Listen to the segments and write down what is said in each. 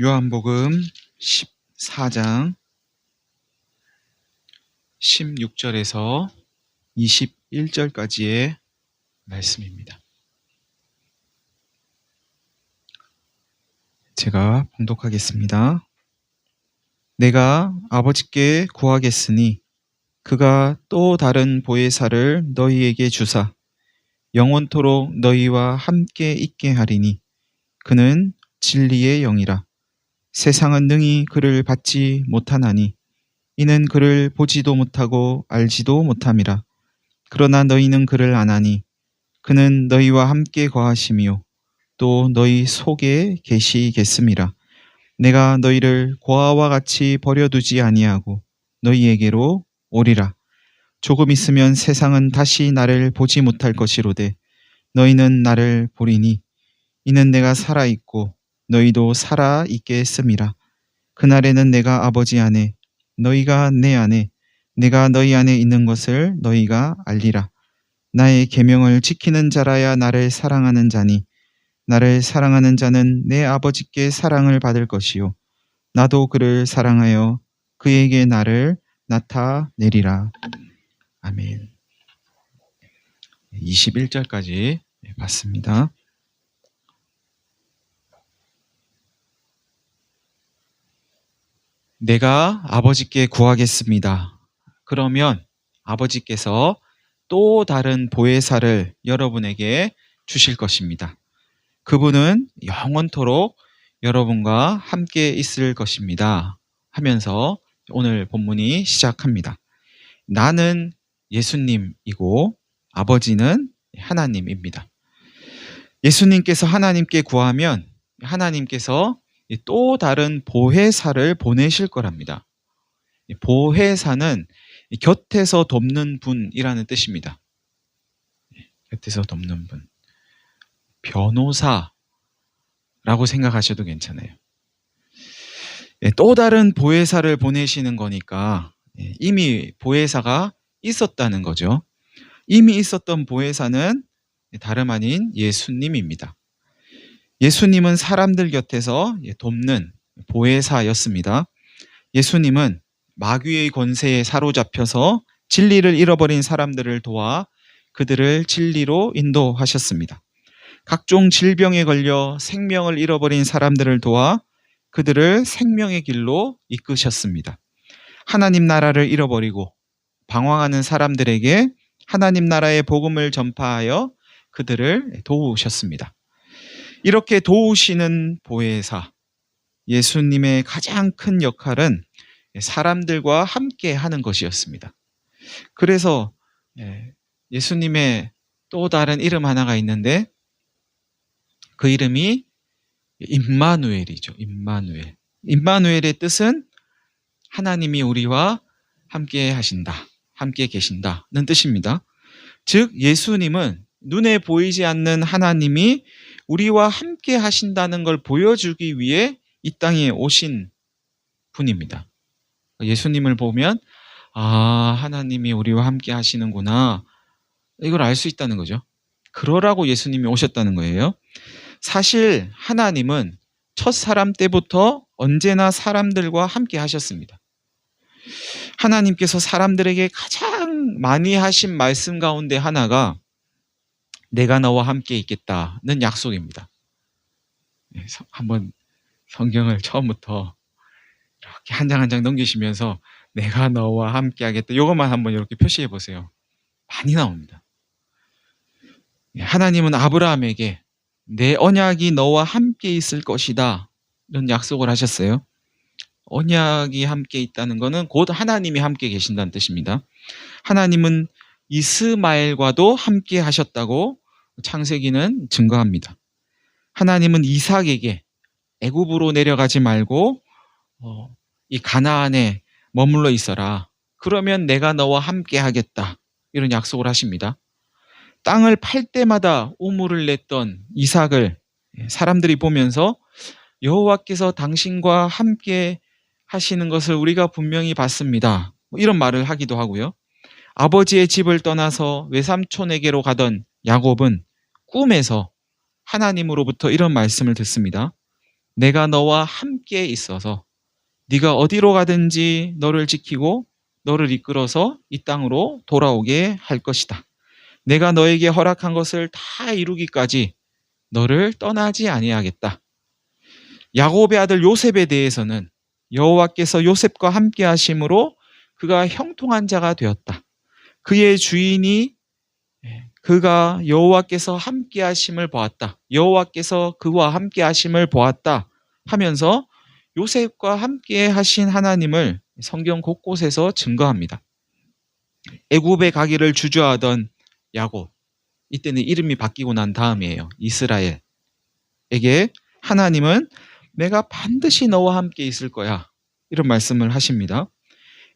요한복음 14장 16절에서 21절까지의 말씀입니다. 제가 봉독하겠습니다. 내가 아버지께 구하겠으니 그가 또 다른 보혜사를 너희에게 주사 영원토록 너희와 함께 있게 하리니 그는 진리의 영이라 세상은 능히 그를 받지 못하나니 이는 그를 보지도 못하고 알지도 못함이라. 그러나 너희는 그를 아나니 그는 너희와 함께 거하심이요. 또 너희 속에 계시겠음이라 내가 너희를 고아와 같이 버려두지 아니하고 너희에게로 오리라. 조금 있으면 세상은 다시 나를 보지 못할 것이로되 너희는 나를 보리니 이는 내가 살아 있고 너희도 살아 있게 했음이라. 그날에는 내가 아버지 안에 너희가 내 안에 내가 너희 안에 있는 것을 너희가 알리라. 나의 계명을 지키는 자라야 나를 사랑하는 자니 나를 사랑하는 자는 내 아버지께 사랑을 받을 것이요. 나도 그를 사랑하여 그에게 나를 나타내리라. 아멘. 21절까지 봤습니다. 내가 아버지께 구하겠습니다. 그러면 아버지께서 또 다른 보혜사를 여러분에게 주실 것입니다. 그분은 영원토록 여러분과 함께 있을 것입니다. 하면서 오늘 본문이 시작합니다. 나는 예수님이고 아버지는 하나님입니다. 예수님께서 하나님께 구하면 하나님께서 또 다른 보혜사를 보내실 거랍니다. 보혜사는 곁에서 돕는 분이라는 뜻입니다. 곁에서 돕는 분. 변호사라고 생각하셔도 괜찮아요. 또 다른 보혜사를 보내시는 거니까 이미 보혜사가 있었다는 거죠. 이미 있었던 보혜사는 다름 아닌 예수님입니다. 예수님은 사람들 곁에서 돕는 보혜사였습니다. 예수님은 마귀의 권세에 사로잡혀서 진리를 잃어버린 사람들을 도와 그들을 진리로 인도하셨습니다. 각종 질병에 걸려 생명을 잃어버린 사람들을 도와 그들을 생명의 길로 이끄셨습니다. 하나님 나라를 잃어버리고 방황하는 사람들에게 하나님 나라의 복음을 전파하여 그들을 도우셨습니다. 이렇게 도우시는 보혜사, 예수님의 가장 큰 역할은 사람들과 함께 하는 것이었습니다. 그래서 예, 예수님의 또 다른 이름 하나가 있는데 그 이름이 임마누엘이죠. 임마누엘. 임마누엘의 뜻은 하나님이 우리와 함께 하신다. 함께 계신다는 뜻입니다. 즉 예수님은 눈에 보이지 않는 하나님이 우리와 함께 하신다는 걸 보여주기 위해 이 땅에 오신 분입니다. 예수님을 보면 아 하나님이 우리와 함께 하시는구나 이걸 알 수 있다는 거죠. 그러라고 예수님이 오셨다는 거예요. 사실 하나님은 첫 사람 때부터 언제나 사람들과 함께 하셨습니다. 하나님께서 사람들에게 가장 많이 하신 말씀 가운데 하나가 내가 너와 함께 있겠다는 약속입니다. 네, 한번 성경을 처음부터 이렇게 한 장 한 장 넘기시면서 내가 너와 함께 하겠다. 이것만 한번 이렇게 표시해 보세요. 많이 나옵니다. 네, 하나님은 아브라함에게 내 언약이 너와 함께 있을 것이다. 이런 약속을 하셨어요. 언약이 함께 있다는 것은 곧 하나님이 함께 계신다는 뜻입니다. 하나님은 이스마엘과도 함께 하셨다고 창세기는 증거합니다. 하나님은 이삭에게 애굽으로 내려가지 말고 어, 이 가나안에 머물러 있어라. 그러면 내가 너와 함께 하겠다. 이런 약속을 하십니다. 땅을 팔 때마다 우물을 냈던 이삭을 사람들이 보면서 여호와께서 당신과 함께 하시는 것을 우리가 분명히 봤습니다. 뭐 이런 말을 하기도 하고요. 아버지의 집을 떠나서 외삼촌에게로 가던 야곱은 꿈에서 하나님으로부터 이런 말씀을 듣습니다. 내가 너와 함께 있어서 네가 어디로 가든지 너를 지키고 너를 이끌어서 이 땅으로 돌아오게 할 것이다. 내가 너에게 허락한 것을 다 이루기까지 너를 떠나지 아니하겠다. 야곱의 아들 요셉에 대해서는 여호와께서 요셉과 함께 하심으로 그가 형통한 자가 되었다. 그의 주인이 그가 여호와께서 함께 하심을 보았다. 여호와께서 그와 함께 하심을 보았다 하면서 요셉과 함께 하신 하나님을 성경 곳곳에서 증거합니다. 애굽에 가기를 주저하던 야곱 이때는 이름이 바뀌고 난 다음이에요. 이스라엘에게 하나님은 내가 반드시 너와 함께 있을 거야. 이런 말씀을 하십니다.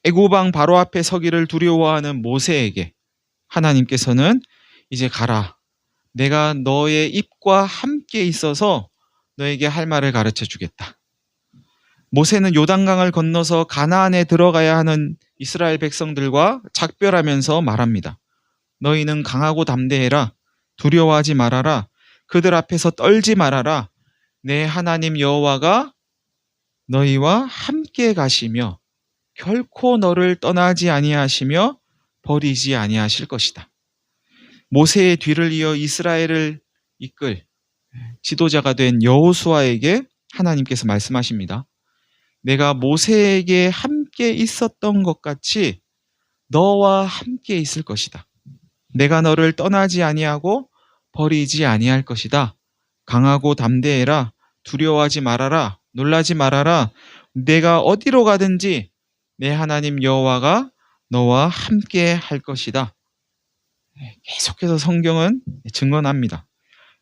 애굽왕 바로 앞에 서기를 두려워하는 모세에게 하나님께서는 이제 가라. 내가 너의 입과 함께 있어서 너에게 할 말을 가르쳐 주겠다. 모세는 요단강을 건너서 가나안에 들어가야 하는 이스라엘 백성들과 작별하면서 말합니다. 너희는 강하고 담대해라. 두려워하지 말아라. 그들 앞에서 떨지 말아라. 내 하나님 여호와가 너희와 함께 가시며 결코 너를 떠나지 아니하시며 버리지 아니하실 것이다. 모세의 뒤를 이어 이스라엘을 이끌 지도자가 된 여호수아에게 하나님께서 말씀하십니다. 내가 모세에게 함께 있었던 것 같이 너와 함께 있을 것이다. 내가 너를 떠나지 아니하고 버리지 아니할 것이다. 강하고 담대해라. 두려워하지 말아라. 놀라지 말아라. 내가 어디로 가든지 내 하나님 여호와가 너와 함께 할 것이다. 계속해서 성경은 증언합니다.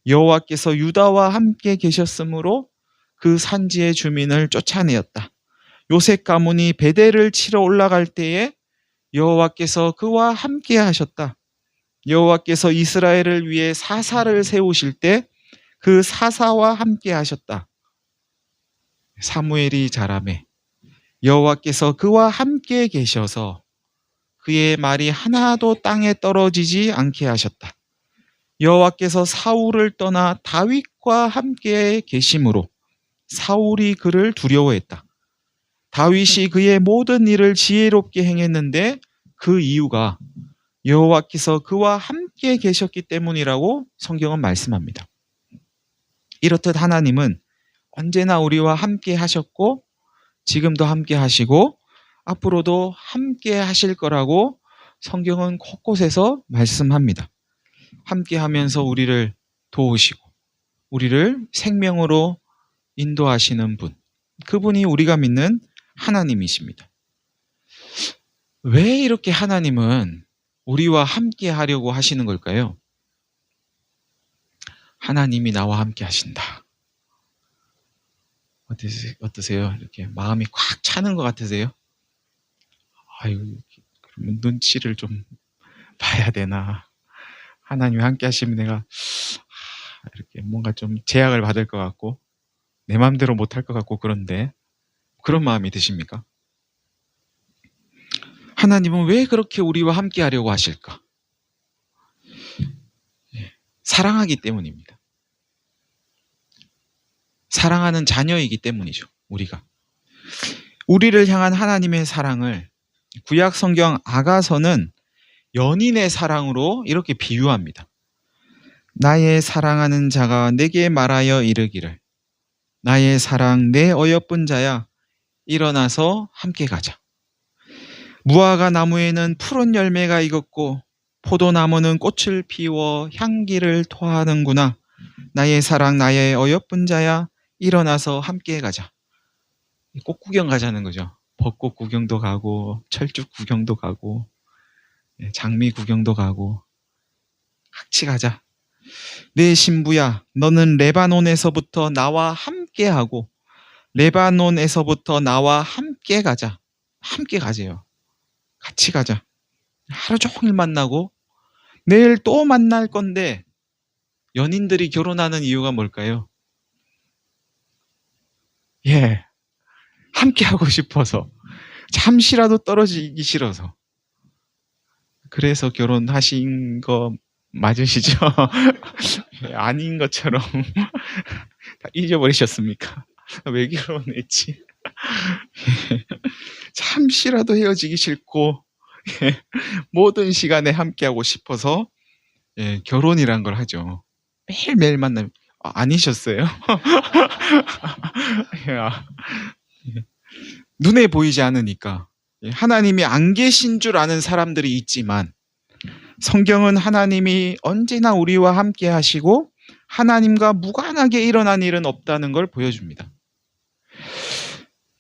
여호와께서 유다와 함께 계셨으므로 그 산지의 주민을 쫓아내었다. 요셉 가문이 베델을 치러 올라갈 때에 여호와께서 그와 함께 하셨다. 여호와께서 이스라엘을 위해 사사를 세우실 때 그 사사와 함께 하셨다. 사무엘이 자라매 여호와께서 그와 함께 계셔서 그의 말이 하나도 땅에 떨어지지 않게 하셨다. 여호와께서 사울을 떠나 다윗과 함께 계심으로 사울이 그를 두려워했다. 다윗이 그의 모든 일을 지혜롭게 행했는데 그 이유가 여호와께서 그와 함께 계셨기 때문이라고 성경은 말씀합니다. 이렇듯 하나님은 언제나 우리와 함께 하셨고 지금도 함께 하시고 앞으로도 함께 하실 거라고 성경은 곳곳에서 말씀합니다. 함께 하면서 우리를 도우시고 우리를 생명으로 인도하시는 분. 그분이 우리가 믿는 하나님이십니다. 왜 이렇게 하나님은 우리와 함께 하려고 하시는 걸까요? 하나님이 나와 함께 하신다. 어떠세요? 이렇게 마음이 꽉 차는 것 같으세요? 아유, 눈치를 좀 봐야 되나. 하나님이 함께 하시면 내가 이렇게 뭔가 좀 제약을 받을 것 같고 내 마음대로 못할 것 같고 그런데 그런 마음이 드십니까? 하나님은 왜 그렇게 우리와 함께 하려고 하실까? 예, 사랑하기 때문입니다. 사랑하는 자녀이기 때문이죠. 우리가. 우리를 향한 하나님의 사랑을 구약 성경 아가서는 연인의 사랑으로 이렇게 비유합니다. 나의 사랑하는 자가 내게 말하여 이르기를 나의 사랑 내 어여쁜 자야 일어나서 함께 가자. 무화과 나무에는 푸른 열매가 익었고 포도나무는 꽃을 피워 향기를 토하는구나. 나의 사랑 나의 어여쁜 자야 일어나서 함께 가자. 꽃 구경 가자는 거죠. 벚꽃 구경도 가고 철쭉 구경도 가고 예, 장미 구경도 가고 같이 가자. 내 신부야, 너는 레바논에서부터 나와 함께 하고 레바논에서부터 나와 함께 가자. 함께 가재요. 같이 가자. 하루 종일 만나고 내일 또 만날 건데 연인들이 결혼하는 이유가 뭘까요? 예. 함께 하고 싶어서. 잠시라도 떨어지기 싫어서. 그래서 결혼하신 거 맞으시죠? 아닌 것처럼 다 잊어버리셨습니까? 왜 결혼했지? 잠시라도 헤어지기 싫고 예, 모든 시간에 함께하고 싶어서 예, 결혼이란 걸 하죠. 매일매일 만나면 아, 아니셨어요? 야, 예. 눈에 보이지 않으니까 예, 하나님이 안 계신 줄 아는 사람들이 있지만 성경은 하나님이 언제나 우리와 함께 하시고 하나님과 무관하게 일어난 일은 없다는 걸 보여줍니다.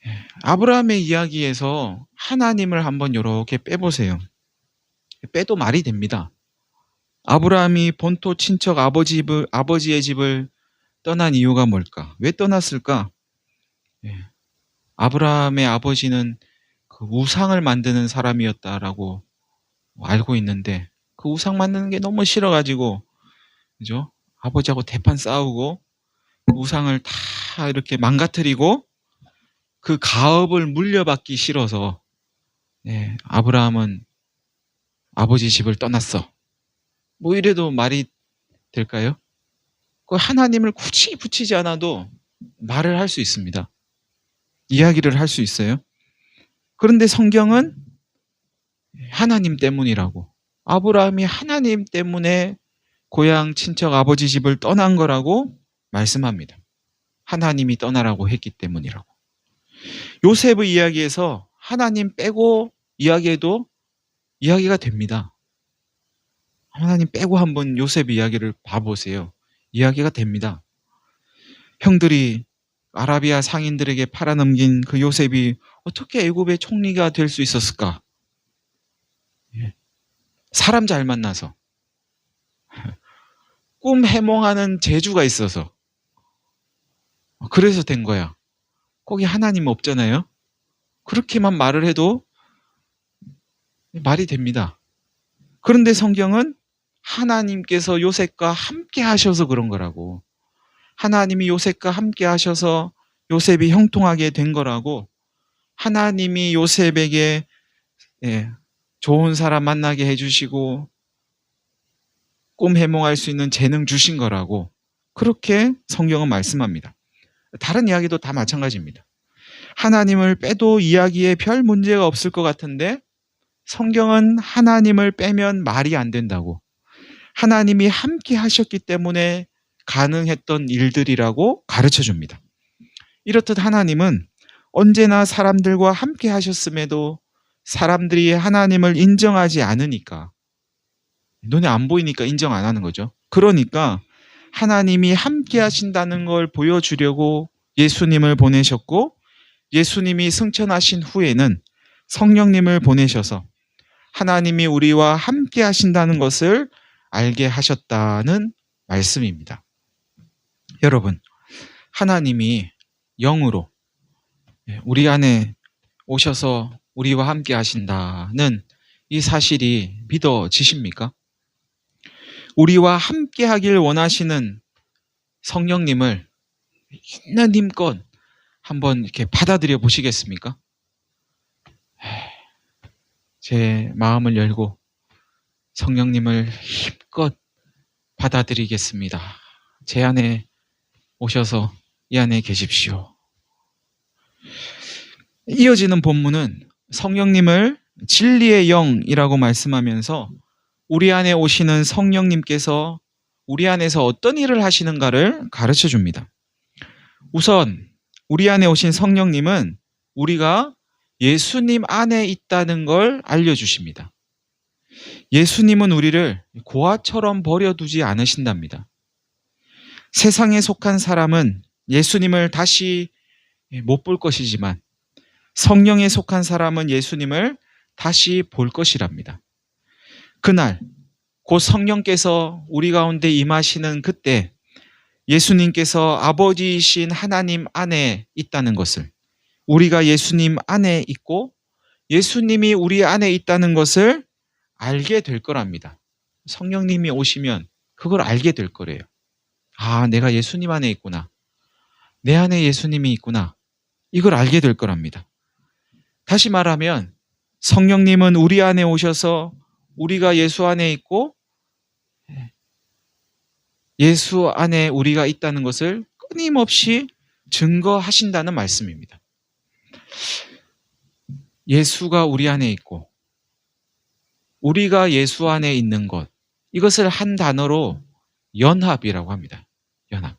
예, 아브라함의 이야기에서 하나님을 한번 이렇게 빼보세요. 빼도 말이 됩니다. 아브라함이 본토 친척 아버지 아버지의 집을 떠난 이유가 뭘까? 왜 떠났을까? 예, 아브라함의 아버지는 그 우상을 만드는 사람이었다라고 알고 있는데 그 우상 만드는 게 너무 싫어가지고 그죠? 아버지하고 대판 싸우고 그 우상을 다 이렇게 망가뜨리고 그 가업을 물려받기 싫어서 예, 아브라함은 아버지 집을 떠났어. 뭐 이래도 말이 될까요? 그 하나님을 굳이 붙이지 않아도 말을 할 수 있습니다. 이야기를 할 수 있어요. 그런데 성경은 하나님 때문이라고. 아브라함이 하나님 때문에 고향 친척 아버지 집을 떠난 거라고 말씀합니다. 하나님이 떠나라고 했기 때문이라고. 요셉의 이야기에서 하나님 빼고 이야기해도 이야기가 됩니다. 하나님 빼고 한번 요셉 이야기를 봐보세요. 이야기가 됩니다. 형들이 아라비아 상인들에게 팔아넘긴 그 요셉이 어떻게 애굽의 총리가 될 수 있었을까? 예. 사람 잘 만나서 꿈 해몽하는 재주가 있어서 그래서 된 거야. 거기 하나님 없잖아요. 그렇게만 말을 해도 말이 됩니다. 그런데 성경은 하나님께서 요셉과 함께 하셔서 그런 거라고. 하나님이 요셉과 함께 하셔서 요셉이 형통하게 된 거라고. 하나님이 요셉에게 예, 좋은 사람 만나게 해주시고 꿈 해몽할 수 있는 재능 주신 거라고. 그렇게 성경은 말씀합니다. 다른 이야기도 다 마찬가지입니다. 하나님을 빼도 이야기에 별 문제가 없을 것 같은데 성경은 하나님을 빼면 말이 안 된다고. 하나님이 함께 하셨기 때문에 가능했던 일들이라고 가르쳐 줍니다. 이렇듯 하나님은 언제나 사람들과 함께 하셨음에도 사람들이 하나님을 인정하지 않으니까 눈에 안 보이니까 인정 안 하는 거죠. 그러니까 하나님이 함께 하신다는 걸 보여주려고 예수님을 보내셨고 예수님이 승천하신 후에는 성령님을 보내셔서 하나님이 우리와 함께 하신다는 것을 알게 하셨다는 말씀입니다. 여러분, 하나님이 영으로 우리 안에 오셔서 우리와 함께 하신다는 이 사실이 믿어지십니까? 우리와 함께 하길 원하시는 성령님을 힘껏 한번 이렇게 받아들여 보시겠습니까? 제 마음을 열고 성령님을 힘껏 받아들이겠습니다. 제 안에 오셔서 이 안에 계십시오. 이어지는 본문은 성령님을 진리의 영이라고 말씀하면서 우리 안에 오시는 성령님께서 우리 안에서 어떤 일을 하시는가를 가르쳐 줍니다. 우선 우리 안에 오신 성령님은 우리가 예수님 안에 있다는 걸 알려주십니다. 예수님은 우리를 고아처럼 버려두지 않으신답니다. 세상에 속한 사람은 예수님을 다시 못 볼 것이지만 성령에 속한 사람은 예수님을 다시 볼 것이랍니다. 그날 곧 성령께서 우리 가운데 임하시는 그때 예수님께서 아버지이신 하나님 안에 있다는 것을 우리가 예수님 안에 있고 예수님이 우리 안에 있다는 것을 알게 될 거랍니다. 성령님이 오시면 그걸 알게 될 거래요. 아, 내가 예수님 안에 있구나. 내 안에 예수님이 있구나. 이걸 알게 될 거랍니다. 다시 말하면 성령님은 우리 안에 오셔서 우리가 예수 안에 있고 예수 안에 우리가 있다는 것을 끊임없이 증거하신다는 말씀입니다. 예수가 우리 안에 있고 우리가 예수 안에 있는 것 이것을 한 단어로 연합이라고 합니다. 연합.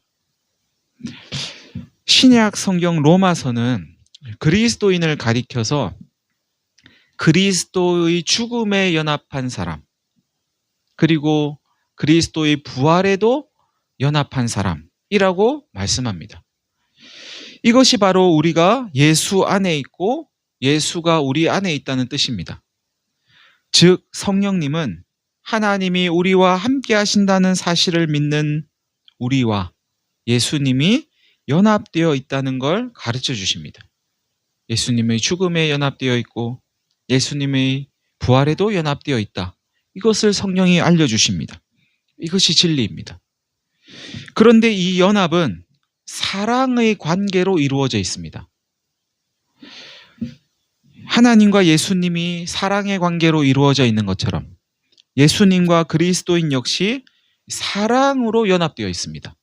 신약 성경 로마서는 그리스도인을 가리켜서 그리스도의 죽음에 연합한 사람 그리고 그리스도의 부활에도 연합한 사람이라고 말씀합니다. 이것이 바로 우리가 예수 안에 있고 예수가 우리 안에 있다는 뜻입니다. 즉, 성령님은 하나님이 우리와 함께 하신다는 사실을 믿는 우리와 예수님이 연합되어 있다는 걸 가르쳐 주십니다. 예수님의 죽음에 연합되어 있고 예수님의 부활에도 연합되어 있다. 이것을 성령이 알려주십니다. 이것이 진리입니다. 그런데 이 연합은 사랑의 관계로 이루어져 있습니다. 하나님과 예수님이 사랑의 관계로 이루어져 있는 것처럼 예수님과 그리스도인 역시 사랑으로 연합되어 있습니다.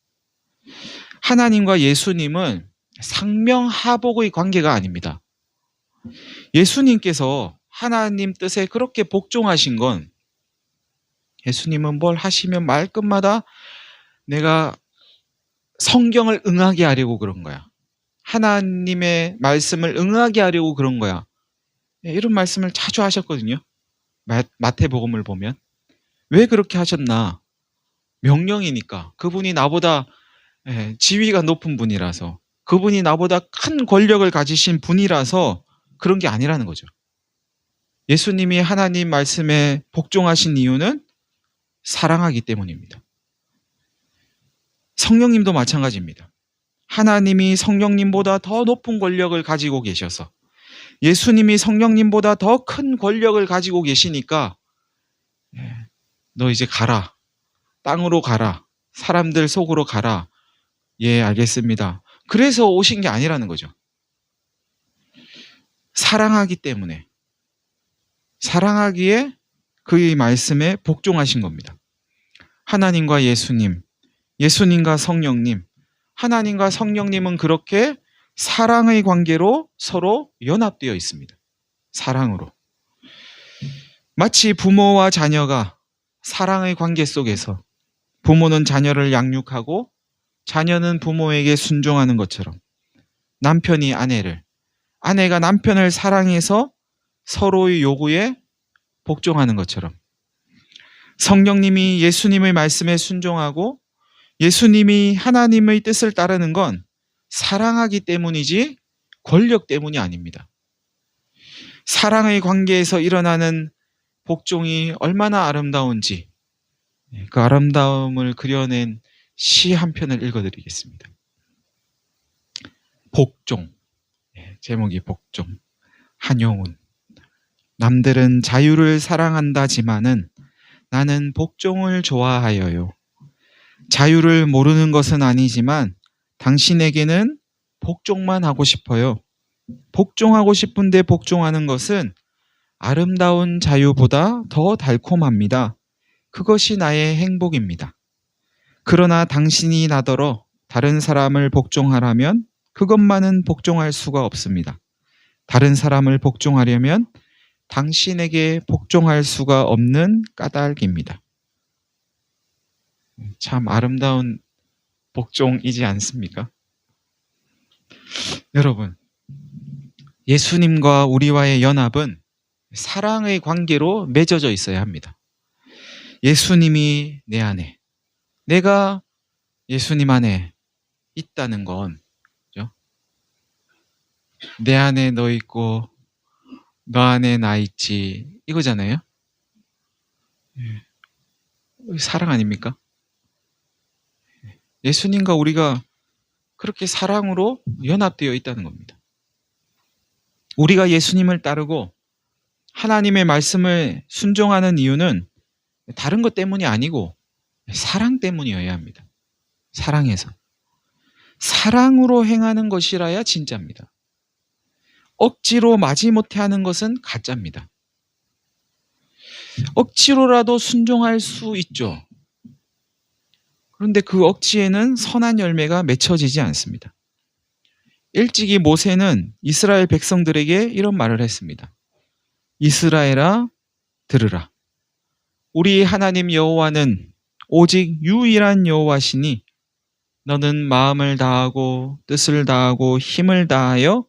하나님과 예수님은 상명하복의 관계가 아닙니다. 예수님께서 하나님 뜻에 그렇게 복종하신 건 예수님은 뭘 하시면 말끝마다 내가 성경을 응하게 하려고 그런 거야. 하나님의 말씀을 응하게 하려고 그런 거야. 예, 이런 말씀을 자주 하셨거든요. 마태복음을 보면. 왜 그렇게 하셨나? 명령이니까. 그분이 나보다 예, 지위가 높은 분이라서. 그분이 나보다 큰 권력을 가지신 분이라서 그런 게 아니라는 거죠. 예수님이 하나님 말씀에 복종하신 이유는 사랑하기 때문입니다. 성령님도 마찬가지입니다. 하나님이 성령님보다 더 높은 권력을 가지고 계셔서 예수님이 성령님보다 더 큰 권력을 가지고 계시니까 예, 너 이제 가라. 땅으로 가라. 사람들 속으로 가라. 예, 알겠습니다. 그래서 오신 게 아니라는 거죠. 사랑하기 때문에 사랑하기에 그의 말씀에 복종하신 겁니다. 하나님과 예수님, 예수님과 성령님, 하나님과 성령님은 그렇게 사랑의 관계로 서로 연합되어 있습니다. 사랑으로. 마치 부모와 자녀가 사랑의 관계 속에서 부모는 자녀를 양육하고 자녀는 부모에게 순종하는 것처럼 남편이 아내를, 아내가 남편을 사랑해서 서로의 요구에 복종하는 것처럼 성령님이 예수님의 말씀에 순종하고 예수님이 하나님의 뜻을 따르는 건 사랑하기 때문이지 권력 때문이 아닙니다. 사랑의 관계에서 일어나는 복종이 얼마나 아름다운지 그 아름다움을 그려낸 시 한 편을 읽어드리겠습니다. 복종 예, 제목이 복종 한용운 남들은 자유를 사랑한다지만은 나는 복종을 좋아하여요. 자유를 모르는 것은 아니지만 당신에게는 복종만 하고 싶어요. 복종하고 싶은데 복종하는 것은 아름다운 자유보다 더 달콤합니다. 그것이 나의 행복입니다. 그러나 당신이 나더러 다른 사람을 복종하라면 그것만은 복종할 수가 없습니다. 다른 사람을 복종하려면 당신에게 복종할 수가 없는 까닭입니다. 참 아름다운 복종이지 않습니까? 여러분, 예수님과 우리와의 연합은 사랑의 관계로 맺어져 있어야 합니다. 예수님이 내 안에, 내가 예수님 안에 있다는 건, 그죠? 내 안에 너 있고, 너 안에 나 있지, 이거잖아요? 예. 사랑 아닙니까? 예수님과 우리가 그렇게 사랑으로 연합되어 있다는 겁니다. 우리가 예수님을 따르고 하나님의 말씀을 순종하는 이유는 다른 것 때문이 아니고 사랑 때문이어야 합니다. 사랑해서. 사랑으로 행하는 것이라야 진짜입니다. 억지로 마지못해 하는 것은 가짜입니다. 억지로라도 순종할 수 있죠. 그런데 그 억지에는 선한 열매가 맺혀지지 않습니다. 일찍이 모세는 이스라엘 백성들에게 이런 말을 했습니다. 이스라엘아 들으라. 우리 하나님 여호와는 오직 유일한 여호와시니 너는 마음을 다하고 뜻을 다하고 힘을 다하여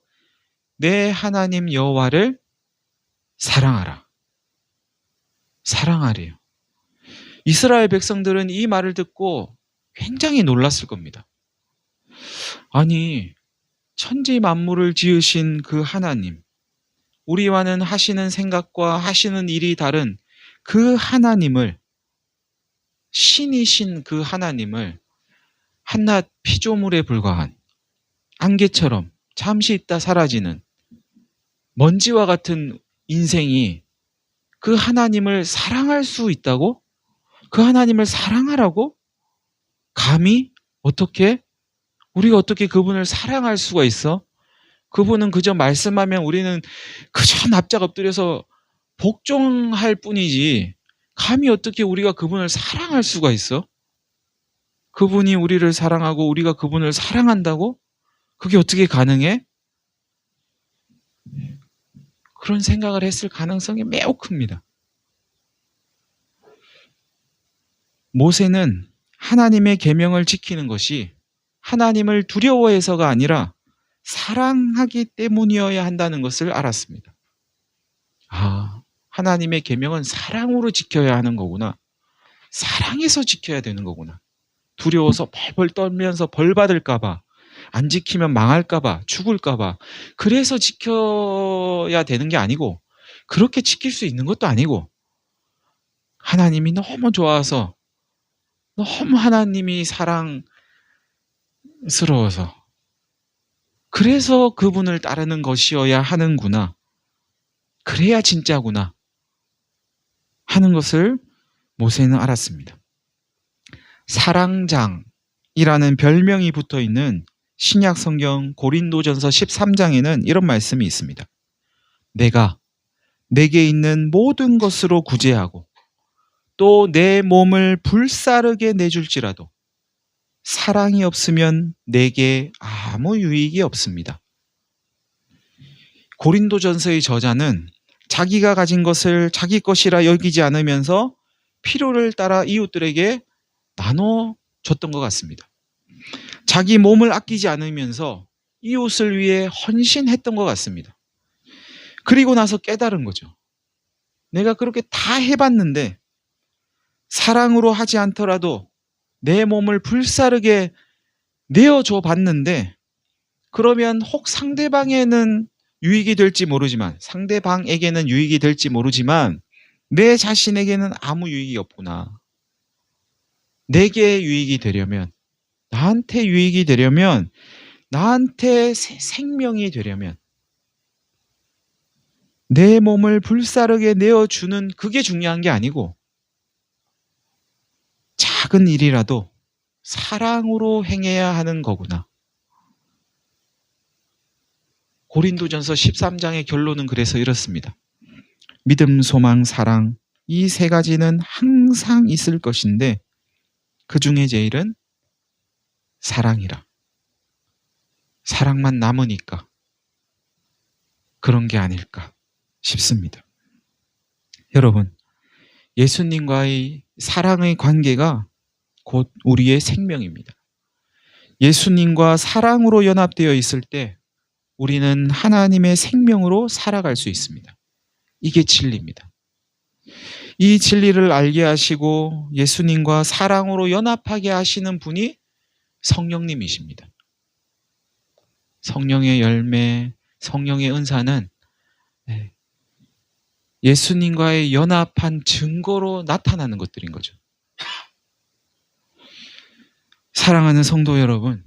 내 하나님 여호와를 사랑하라. 사랑하래요. 이스라엘 백성들은 이 말을 듣고 굉장히 놀랐을 겁니다. 아니, 천지 만물을 지으신 그 하나님, 우리와는 하시는 생각과 하시는 일이 다른 그 하나님을, 신이신 그 하나님을 한낱 피조물에 불과한 안개처럼 잠시 있다 사라지는 먼지와 같은 인생이 그 하나님을 사랑할 수 있다고? 그 하나님을 사랑하라고? 감히? 어떻게? 우리가 어떻게 그분을 사랑할 수가 있어? 그분은 그저 말씀하면 우리는 그저 납작 엎드려서 복종할 뿐이지. 감히 어떻게 우리가 그분을 사랑할 수가 있어? 그분이 우리를 사랑하고 우리가 그분을 사랑한다고? 그게 어떻게 가능해? 그런 생각을 했을 가능성이 매우 큽니다. 모세는 하나님의 계명을 지키는 것이 하나님을 두려워해서가 아니라 사랑하기 때문이어야 한다는 것을 알았습니다. 아, 하나님의 계명은 사랑으로 지켜야 하는 거구나. 사랑해서 지켜야 되는 거구나. 두려워서 벌벌 떨면서 벌 받을까 봐, 안 지키면 망할까 봐, 죽을까 봐, 그래서 지켜야 되는 게 아니고, 그렇게 지킬 수 있는 것도 아니고, 하나님이 너무 좋아서, 너무 하나님이 사랑스러워서, 그래서 그분을 따르는 것이어야 하는구나. 그래야 진짜구나. 하는 것을 모세는 알았습니다. 사랑장이라는 별명이 붙어 있는 신약 성경 고린도전서 13장에는 이런 말씀이 있습니다. 내가 내게 있는 모든 것으로 구제하고 또 내 몸을 불사르게 내줄지라도 사랑이 없으면 내게 아무 유익이 없습니다. 고린도전서의 저자는 자기가 가진 것을 자기 것이라 여기지 않으면서 필요를 따라 이웃들에게 나눠 줬던 것 같습니다. 자기 몸을 아끼지 않으면서 이웃을 위해 헌신했던 것 같습니다. 그리고 나서 깨달은 거죠. 내가 그렇게 다 해봤는데 사랑으로 하지 않더라도 내 몸을 불사르게 내어줘 봤는데 그러면 혹 상대방에는 유익이 될지 모르지만 상대방에게는 유익이 될지 모르지만 내 자신에게는 아무 유익이 없구나. 내게 유익이 되려면 나한테 유익이 되려면 나한테 생명이 되려면 내 몸을 불사르게 내어주는 그게 중요한 게 아니고 작은 일이라도 사랑으로 행해야 하는 거구나. 고린도전서 13장의 결론은 그래서 이렇습니다. 믿음, 소망, 사랑 이 세 가지는 항상 있을 것인데 그 중에 제일은 사랑이라. 사랑만 남으니까 그런 게 아닐까 싶습니다. 여러분, 예수님과의 사랑의 관계가 곧 우리의 생명입니다. 예수님과 사랑으로 연합되어 있을 때 우리는 하나님의 생명으로 살아갈 수 있습니다. 이게 진리입니다. 이 진리를 알게 하시고 예수님과 사랑으로 연합하게 하시는 분이 성령님이십니다. 성령의 열매, 성령의 은사는 네, 예수님과의 연합한 증거로 나타나는 것들인 거죠. 사랑하는 성도 여러분,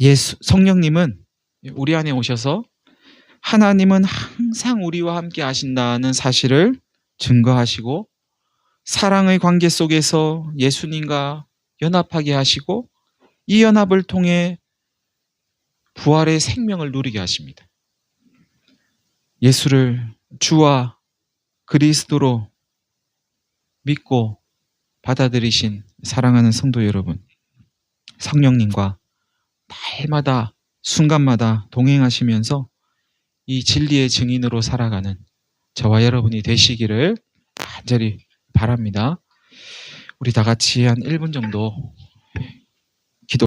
예수, 성령님은 우리 안에 오셔서 하나님은 항상 우리와 함께 하신다는 사실을 증거하시고 사랑의 관계 속에서 예수님과 연합하게 하시고 이 연합을 통해 부활의 생명을 누리게 하십니다. 예수를 주와 그리스도로 믿고 받아들이신 사랑하는 성도 여러분, 성령님과 날마다 순간마다 동행하시면서 이 진리의 증인으로 살아가는 저와 여러분이 되시기를 간절히 바랍니다. 우리 다 같이 한 1분 정도